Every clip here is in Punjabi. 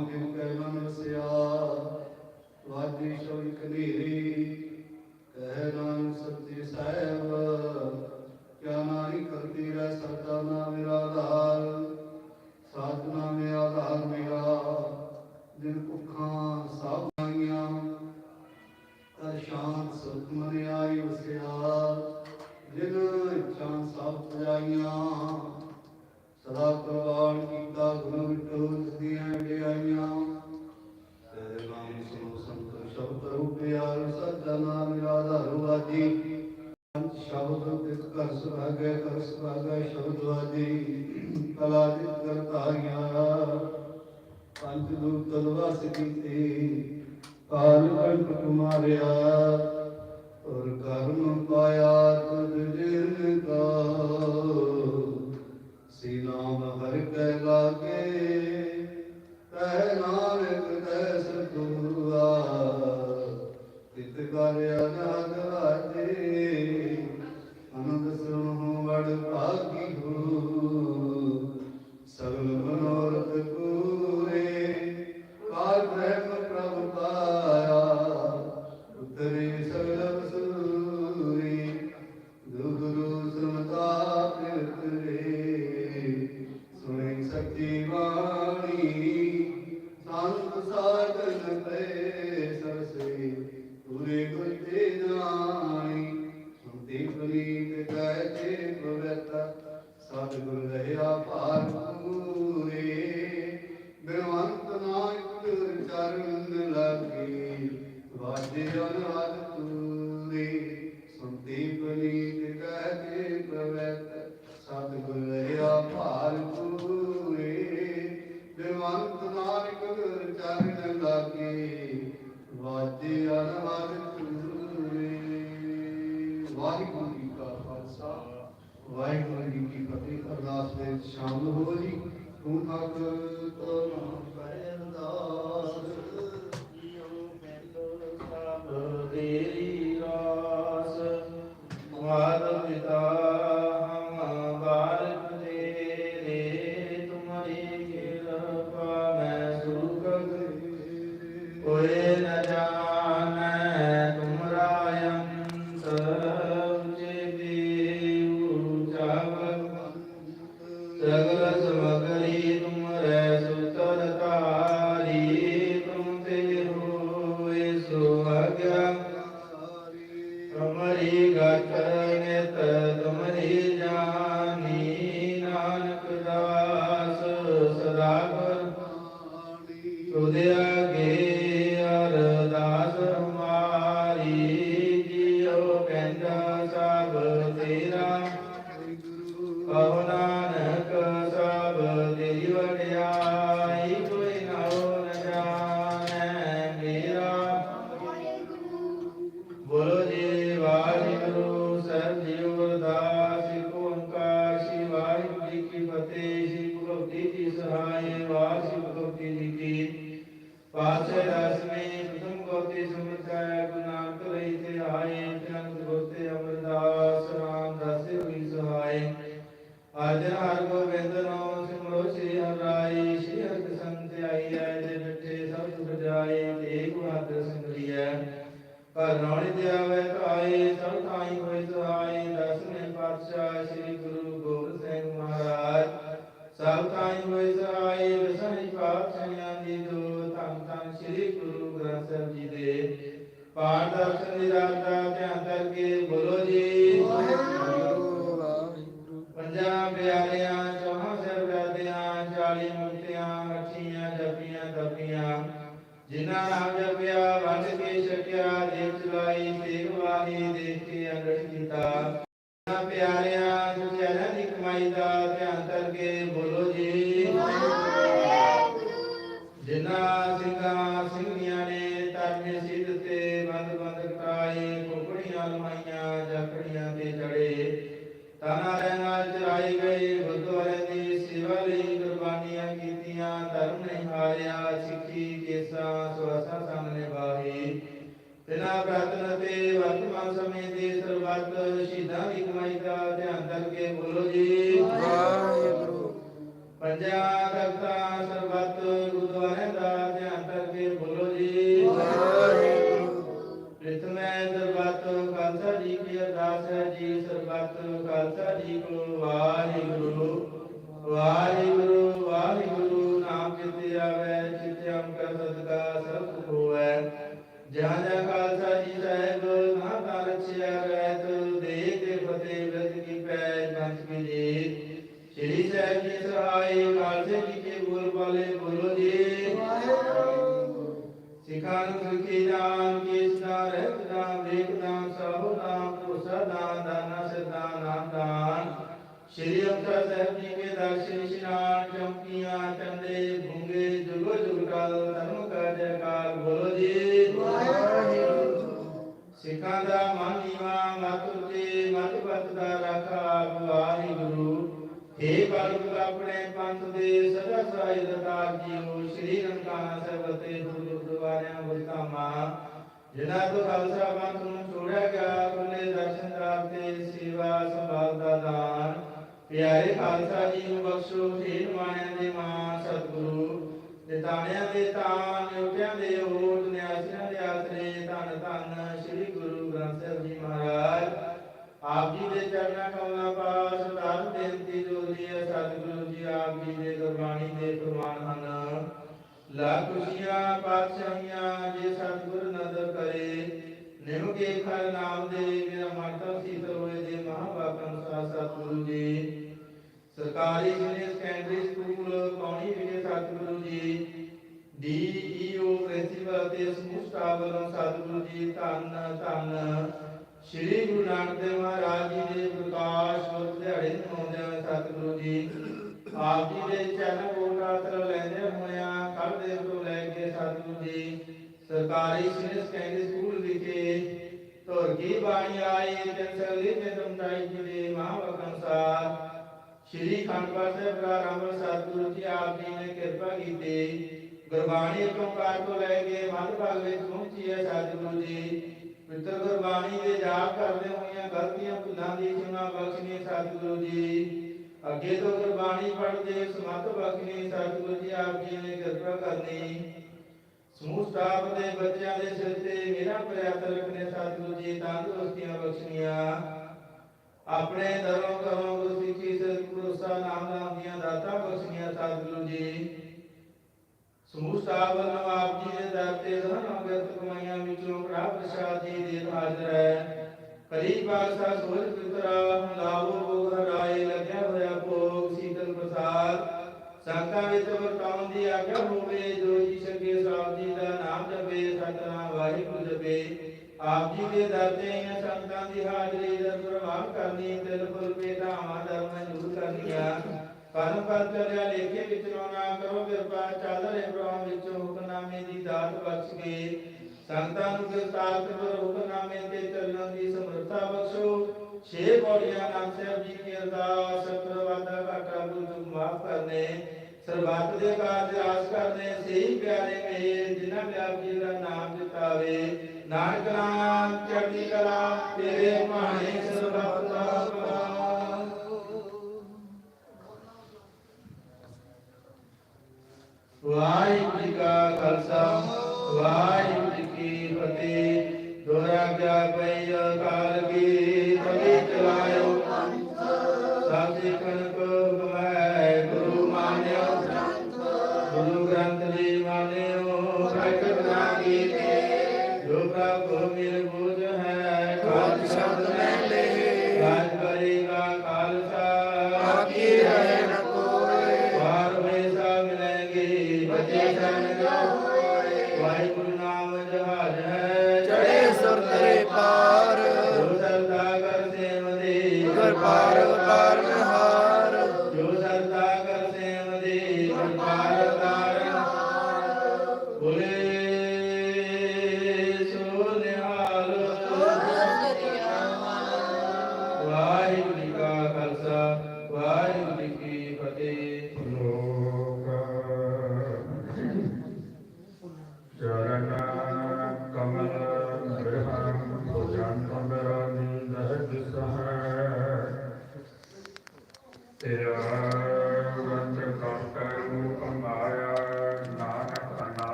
ਨਾਮ ਜਿਨ ਕੈ ਮਨ ਵਸਿਆ ਵਾਜੀ ਸ਼ੌਰੀ ਕਨੀਰੀ ਕਹਿ ਨਾਨਕ ਸਤਿ ਸਾਹਿਬ, ਕਿਆ ਨਾਹੀ ਕਰਤੀ ਰਹਿ ਸਰਦਾ ਨਾ ਮੇਰਾ ਆਧਾਰ, ਸਾਧਨਾ ਮੇ ਆਧਾਰ ਮੇਰਾ, ਦਿਨ ਭੁੱਖਾਂ ਸਭ ਆਈਆਂ ਤਰ ਸ਼ਾਂਤ ਸੁਖ ਮਨ ਆਈ ਵਸਿਆ ਜਿਨ ਇੱਛਾ ਸਭ ਪੁਜਾਈਆਂ। ਸਦਾ ਪ੍ਰਵਾਨ ਕੀਤਾ ਗੁਰੂ ਵਿਟੋ ਦੀਆਂ ਵਡਿਆਈਆਂ। ਤੇਰੇ ਨਾਮ ਸੁਨੋ ਸੰਤ ਸ਼ਬਦ ਰੂਪਿਆ ਸਦਾ ਨਾਮ ਰਾਧਾ ਰੁਆਜੀ ਸ਼ਬਦ ਤਿਸ ਕਰ ਸੁਭਾਗੈ ਕਰ ਸੁਭਾਗੈ ਸ਼ਬਦ ਵਾਜੀ ਕਲਾ ਜਿਤ ਕਰਤਾਰੀਆਂ ਪੰਜ ਦੂਤ ਤਲਵਾਸ ਕੀਤੇ ਕਾਲ ਕੰਟ ਕੁਮਾਰਿਆ ਪ੍ਰੀਤ ਕਹਿ ਤੇ ਪਵਿੱਤ ਰਹਿਆ ਭਾਰ ਅਰਦਾਸ ਵਿੱਚ ਸ਼ਾਮਲ ਹੋ ਜੀ King ਹਰ ਗੋਬਿੰਦ ਨਾਮ ਸਿਮਰੋ ਸ੍ਰੀ ਹਰਿ ਸ਼੍ਰੀ ਹਰਿ ਸੰਤ ਆਈ ਐ ਜੇ ਮਿੱਠੇ ਸਭ ਸੁਖ ਜਾਏ ਏਕ ਵਾਦਰ ਸੰਗਰੀਐ ਪਰ ਰੌਣੀ ਦਿਆਵੇ ਕਾਏ ਸਭ ਥਾਈ ਹੋਏ ਸਹਾਈ ਦਸਵੇਂ ਪਾਤਸ਼ਾਹ ਸ੍ਰੀ ਗੁਰੂ ਗੋਬਿੰਦ ਸਿੰਘ ਮਹਾਰਾਜ ਸਭ ਥਾਈ ਹੋਏ ਸਹਾਈ ਦਸਵੇਂ ਪਾਤਸ਼ਾਹਾਂ ਜੀ ਦੋ ਧੰਨ ਧੰਨ ਸ੍ਰੀ ਗੁਰੂ ਗ੍ਰੰਥ ਸਾਹਿਬ ਜੀ ਦੇ ਪਾਠ ਦਰਸ਼ਨ ਦੀ ਰਾਤ ਦਾ ਧਿਆਨ ਕਰਕੇ ਬੋਲੋ ਜੀ ਕੀਤਾ ਜਿਨ੍ਹਾਂ ਪਿਆਰਿਆਂ ਚਰਨ ਦੀ ਕਮਾਈ ਦਾ ਧਿਆਨ ਕਰਕੇ ਬੋਲੋ ਜੀ। ਜਿਨ੍ਹਾਂ ਸਿੰਘਾਂ ਸਿੰਘੀਆਂ ਦੀ ਦਾ ਕਰਕੇ ਬੋਲੋ ਜੀ। ਵਾਹਿਗੁਰੂ। ਪੰਜਾਂ ਤਖਤਾਂ ਸਰਬੱਤ ਗੁਰਦੁਆਰਿਆਂ ਦਾ ਧਿਆਨ ਕਰਕੇ ਬੋਲੋ ਜੀ। ਪ੍ਰਥਮੇ ਸਰਬੱਤ ਖਾਲਸਾ ਜੀ ਕੀ ਅਰਦਾਸ ਹੈ ਜੀ। ਸਰਬੱਤ ਖਾਲਸਾ ਜੀ ਕੋ ਵਾਹਿਗੁਰੂ। ਵਾਹਿਗੁਰੂ ਵਾਹਿਗੁਰੂ ਨਾਮ ਕਿਤੇ ਆਵੇ ਚਿਤੇ ਅੰਕਰ ਸਦਕਾ ਸਭ ਹੋਵੇ। ਜਹਾਂ ਜਹਾਂ ਖਾਲਸਾ ਜੀ ਸਾਹਿਬ ਨਾ ਤਾਂ ਰਚਿਆ ਸ਼੍ਰੀ ਸਾਹਿਬ ਜੀ ਸਹਾਈ ਖਾਲਸੇ ਜੀ ਕੇ ਬੋਲ ਵਾਲੇ ਬੋਲੋ ਜੀ। ਸਿਖਾਂ ਨੂੰ ਸੁਖੀ ਦਾਨ ਕੇਸਨਾ ਰਹਿਤ ਦਾਨ ਵੇਖ ਦਾਨ ਸਹੁ ਦਾਨ ਭਰੋਸਾ ਦਾਨ ਦਾਨਾ ਸਦਾ ਨਾਮ ਦਾਨ। ਸ਼੍ਰੀ ਅੰਕਰ ਸਾਹਿਬ ਜੀ ਕੇ ਦਰਸ਼ਨ ਇਸ਼ਨਾਨ ਚੌਕੀਆਂ, ਚੰਦੇ ਭੁੰਗੇ ਜੁਗੋ ਜੁਗਟਲ ਧਰਮ ਕਾ ਜੈਕਾਰ ਬੋਲੋ ਜੀ। ਸਿੱਖਾਂ ਦਾ ਮਨ ਨੀਵਾ, ਮਤ ਉੱਚੇ, ਮਤ ਪਤ ਦਾ ਰਾਖਾ ਵਾਹਿਗੁਰੂ ਏ ਬਾਲਕ ਆਪਣੇ ਪੰਥ ਦੇ ਸਦਾ ਸਹਾਈ ਦਤਾਰ ਜੀਓ ਸ਼੍ਰੀ ਰੰਕਾਨਾ ਸਾਹਿਬ ਤੇ ਗੁਰਦੁਆਰਿਆਂ ਗੁਰਧਾਮਾਂ ਜਿਨ੍ਹਾਂ ਤੋਂ ਖਾਲਸਾ ਪੰਥ ਨੂੰ ਛੋੜਿਆ ਗਿਆ ਖੁੱਲੇ ਦਰਸ਼ਨਦਾਰ ਤੇ ਸੇਵਾ ਸੰਭਾਲ ਦਾ ਦਾਨ। ਪਿਆਰੇ ਖਾਲਸਾ ਜੀ ਨੂੰ ਬਖਸ਼ੋ ਢੇਰ ਮਾਣਿਆਂ ਦੇ ਮਾਂ ਸਤਿਗੁਰੂ। ਤੇ ਦੇ ਤਾਨ ਨਿਉਟਿਆਂ ਦੇ ਓਟ, ਨਿਆਸਿਆਂ ਦੇ ਆਸਰੇ ਧੰਨ ਧੰਨ ਸ੍ਰੀ ਗੁਰੂ ਗ੍ਰੰਥ ਸਾਹਿਬ ਜੀ ਮਹਾਰਾਜ। ਆਪ ਜੀ ਦੇ ਚਰਨਾਂ ਕਮਲਾਂ ਪਾਸ ਧੰਨ ਬੇਨਤੀ ਜੋਦੀ ਸਤਿਗੁਰੂ ਜੀ ਆਪ ਜੀ ਦੇ ਗੁਰਬਾਣੀ ਦੇ ਪ੍ਰਮਾਣ ਹਨ। ਲੱਖ ਖੁਸ਼ੀਆਂ ਪਾਤਸ਼ਾਹੀਆਂ, ਜੇ ਸਤਿਗੁਰ ਨਦਰ ਕਰੇ, ਨਿਮ ਕੇ ਨਾਮ ਦੇ, ਮੇਰਾ ਮਨ ਸੀਤਲ ਹੋਏ ਦੇ ਮਹਾਵਾਕੰ ਸਾ ਸਤਿਗੁਰੂ ਜੀ। ਸਰਕਾਰੀ ਸੀਨੀਅਰ ਸੈਕੰਡਰੀ ਸਕੂਲ ਕੌਣੀ ਵਿਖੇ ਸਤਿਗੁਰੂ ਜੀ। ਡੀਈਓ ਪ੍ਰਿੰਸੀਪਲ ਅਤੇ ਸਮੂਹ ਸਟਾਫ ਵੱਲੋਂ ਸਤਿਗੁਰੂ ਜੀ ਧੰਨ ਧੰਨ। ਸ੍ਰੀ ਗੁਰੂ ਨਾਨਕ ਦੇਵ ਮਹਾਰਾਜ ਜੀ ਦੇ ਪ੍ਰਕਾਸ਼ ਪੁਰਬ ਦਿਹਾੜੇ ਨੂੰ ਆਉਂਦਿਆਂ ਸਤਿਗੁਰੂ ਜੀ ਆਪ ਜੀ ਦੇ ਚਰਨ ਕੋਟਾ ਲੈਂਦੇ ਹੋਇਆਂ ਕੱਲ ਦੇ ਤੋਂ ਲੈ ਕੇ ਸਤਿਗੁਰੂ ਜੀ ਸਰਕਾਰੀ ਸੀਨੀਅਰ ਸੈਕੰਡਰੀ ਸਕੂਲ ਵਿਖੇ ਧੁਰ ਬਾਣੀ ਆਈ ਜਨਸਲੀ ਤੇ ਤੁਮਤਾਈ ਜੀ ਦੇ ਮਹਾਵਾਕ ਸ਼੍ਰੀ ਖੰਡਪਾਠ ਸਾਹਿਬ ਪ੍ਰਾਰੰਭ ਸਤਿਗੁਰੂ ਜੀ ਆਪ ਜੀ ਨੇ ਕਿਰਪਾ ਕੀਤੀ ਗੁਰਬਾਣੀ ਓੰਕਾਰ ਤੋਂ ਲੈ ਕੇ ਮੱਧ ਭਾਗ ਵਿੱਚ ਪਹੁੰਚੀ ਹੈ ਸਤਿਗੁਰੂ ਜੀ। ਪਿੱਤਰ ਗੁਰਬਾਣੀ ਦੇ ਜਾਪ ਕਰਦੇ ਹੋਈਆਂ ਗਲਤੀਆਂ ਭੁੱਲਾਂ ਦੀ ਖਿਮਾ ਬਖਸ਼ਣੀ ਸਤਿਗੁਰੂ ਜੀ। ਅੱਗੇ ਤੋਂ ਗੁਰਬਾਣੀ ਪੜ੍ਹਦੇ ਸਮਤ ਬਖਸ਼ਣੀ ਸਤਿਗੁਰੂ ਜੀ, ਆਪ ਜੀ ਨੇ ਕਿਰਪਾ ਕਰਨੀ। ਸਮੂਹ ਸਟਾਫ ਦੇ ਬੱਚਿਆਂ ਦੇ ਸਿਰ ਤੇ ਮੇਰਾ ਪ੍ਰਿਆਤ ਰੱਖਣੇ ਸਤਿਗੁਰੂ ਜੀ, ਤੰਦਰੁਸਤੀਆਂ ਬਖਸ਼ਣੀਆਂ। ਆਪਣੇ ਦਰੋਂ ਕਰੋਂ ਗੁਰੂ ਸਿੱਖੀ ਸਤਿਗੁਰੂ ਸਾ ਨਾਮ ਨਾਮ ਦੀਆਂ ਦਾਤਾ ਬਖਸ਼ਣੀਆਂ ਸਤਿਗੁਰੂ ਜੀ। ਸਮੂਹ ਸਟਾਫ ਵੱਲੋਂ ਆਪ ਜੀ ਦੇ ਦਰ ਤੇ ਸਨ ਅੰਗਤ ਕਮਾਈਆਂ ਵਿੱਚੋਂ ਕੜਾ ਪ੍ਰਸ਼ਾਦ ਦੇ ਹਾਜ਼ਰ ਕਰੀ ਪਾਸਾ ਸੋਝ ਪਿਤਰਾ ਲਾਵੋ ਭੋਗ ਹਰਾਏ, ਲੱਗਿਆ ਹੋਇਆ ਭੋਗ ਸੀਤਲ ਪ੍ਰਸਾਦ। ਸੰਤਾਂ ਵਿੱਚ ਵਰਤਾਉਣ ਦੀ ਆਗਿਆ ਹੋਵੇ, ਜੋ ਜੀ ਸਕੇ ਸਾਹਿਬ ਜੀ ਦਾ ਨਾਮ ਜਪੇ, ਸਤਨਾਮ ਵਾਹਿਗੁਰੂ ਜਪੇ। ਆਪ ਜੀ ਦੇ ਦਰ ਤੇ ਸੰਤਾਂ ਦੀ ਹਾਜ਼ਰੀ ਦਾ ਪ੍ਰਭਾਵ ਕਰਨੀ ਦਿਲ ਫੁੱਲ ਪੇਟਾਵਾਂ ਧਰਮ ਦੂਰ ਕਰਨੀਆਂ। ਕਰਮ ਕਰ ਚਲਿਆ ਲੇਖੇ ਵਿੱਚ ਨਾ ਕਰੋ ਕਿਰਪਾ ਚਾਦਰ ਰਹੇ ਵਿੱਚੋਂ ਹੁਕਮਨਾਮੇ ਦੀ ਦਾਤ ਬਖਸ਼ ਕੇ ਸੰਤਾਂ ਨੂੰ ਗ੍ਰਿਫਤਾਰ ਕਰੋ ਹੁਕਮਨਾਮੇ ਤੇ ਚੱਲਣ ਦੀ ਸਮਰੱਥਾ ਬਖਸ਼ੋ। ਛੇ ਪੌੜੀਆਂ ਨਾਮ ਸਾਹਿਬ ਜੀ ਕੀ ਅਰਦਾਸ ਪ੍ਰਵਾਦਾ ਘਾਟਾ ਬੁੱਧ ਮਾਫ ਕਰਨੇ, ਸਰਬੱਤ ਦੇ ਕਾਰਜ ਰਾਸ ਕਰਨੇ, ਸਹੀ ਪਿਆਰੇ ਮੇਰ ਜਿਨ੍ਹਾਂ ਨੇ ਜੀ ਦਾ ਨਾਮ ਜਿਤਾਵੇ ਨਾਨਕ ਨਾਮ, ਚੜ੍ਹਦੀ ਕਲਾ, ਤੇਰੇ ਭਾਣੇ ਸਰਬੱਤ ਦਾ ਭਲਾ ਵਾਹਿਗੁਰੂ ਜੀ ਕਾ ਖਾਲਸਾ, ਵਾਹਿਗੁਰੂ ਦੋਹਰਾ ਗਿਆ ਪਈ ਅਕਾਲ ਕੀ ਤਵੀ ਚਲਾਇਓ ਸਭ ਸਿੱਖਣ ਕੋ ਗਵਾਏ ਗੁਰੂ ਮਾਨਿਓ ਗੁਰੂ ਗ੍ਰੰਥ ਜੀ ਮਾਨਿਓ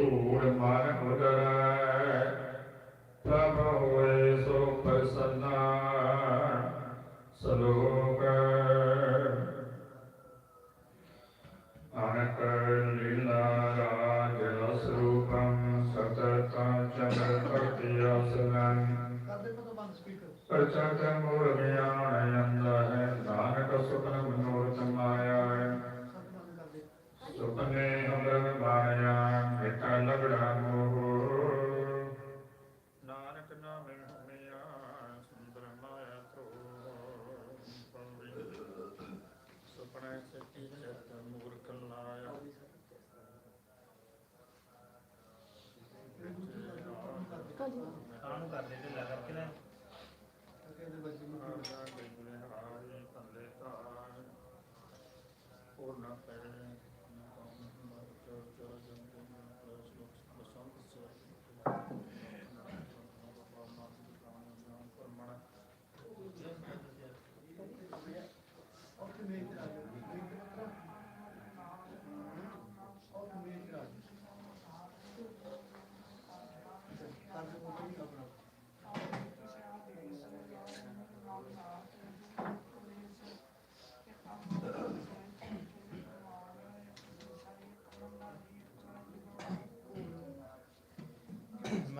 ਧੂੜ ਮਨ ਉਦਰੈ ਪ੍ਰਭ ਹੋਏ ਸੋ ਪ੍ਰਸੰਨਾ। ਸਲੋਕ। ਅਨਕ ਲੀਲਾ ਰਾਜ ਰਸਰੂਪੰ ਸਤਤਾ ਚੰਦਰ ਭਗਤੀ ਆਸਨੰ। ਪ੍ਰਚਾਰ ਮੂਲ ਗਿਆਨ ਅੰਦਾ ਹੈ। ਨਾਨਕ ਸੁਪਨ ਮਨੋਰਥ ਮਾਇਆ। ਕਾਹਨੂੰ ਕਰਦੇ ਢਿੱਲਾ ਕਰਕੇ ਲੈ ਪੂਰਨ ਪੜੇ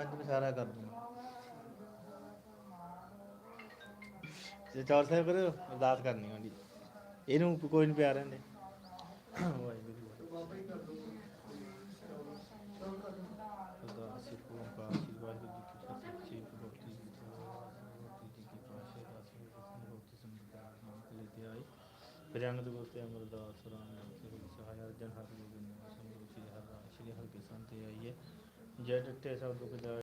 ਮੈਂ ਤੈਨੂੰ ਇਸ਼ਾਰਾ ਕਰ ਦੂੰਗਾ। ਜੇ ਚੌਰ ਸਾਹਿਬ ਕਰੋ ਅਰਦਾਸ ਕਰਨੀ ਹੁੰਦੀ ਇਹਨੂੰ ਕੋਈ ਨਹੀਂ ਪਿਆ ਰਹਿੰਦੇ। ਵਾਹਿਗੁਰੂ ਅਰਦਾਸ ਸਿੱਖ ਓੰਕਾਰ ਸ੍ਰੀ ਵਾਹਿਗੁਰੂ ਜੀ ਕੀ ਫਤਿਹ ਸ੍ਰੀ ਭਗਵਤੀ ਜੀ ਕੀ ਪਾਸ਼ੇ ਦਾ ਸ੍ਰੀ ਭਗਵਤੀ ਸੰਪਦਾਨ ਨਾਮ ਕੇ ਲਈ ਆਈ ਪ੍ਰਿਯੰਗ ਦੁਗੋਤੇ ਅਮਰਦਾਸ ਰਾਮ ਨਾਮ ਕੇ ਸਹਾਇ ਅਰਜਨ ਹਰਿ ਗੋਬਿੰਦ ਸੰਗੁਰੂ ਸ੍ਰੀ ਹਰਿ ਰਾਮ ਸ੍ਰੀ ਹਰਿ ਕੇ ਸੰਤੇ ਆਈਏ। ਜੈ ਡਿੱਠੇ ਸਭ ਦੁਖ ਜਾਏ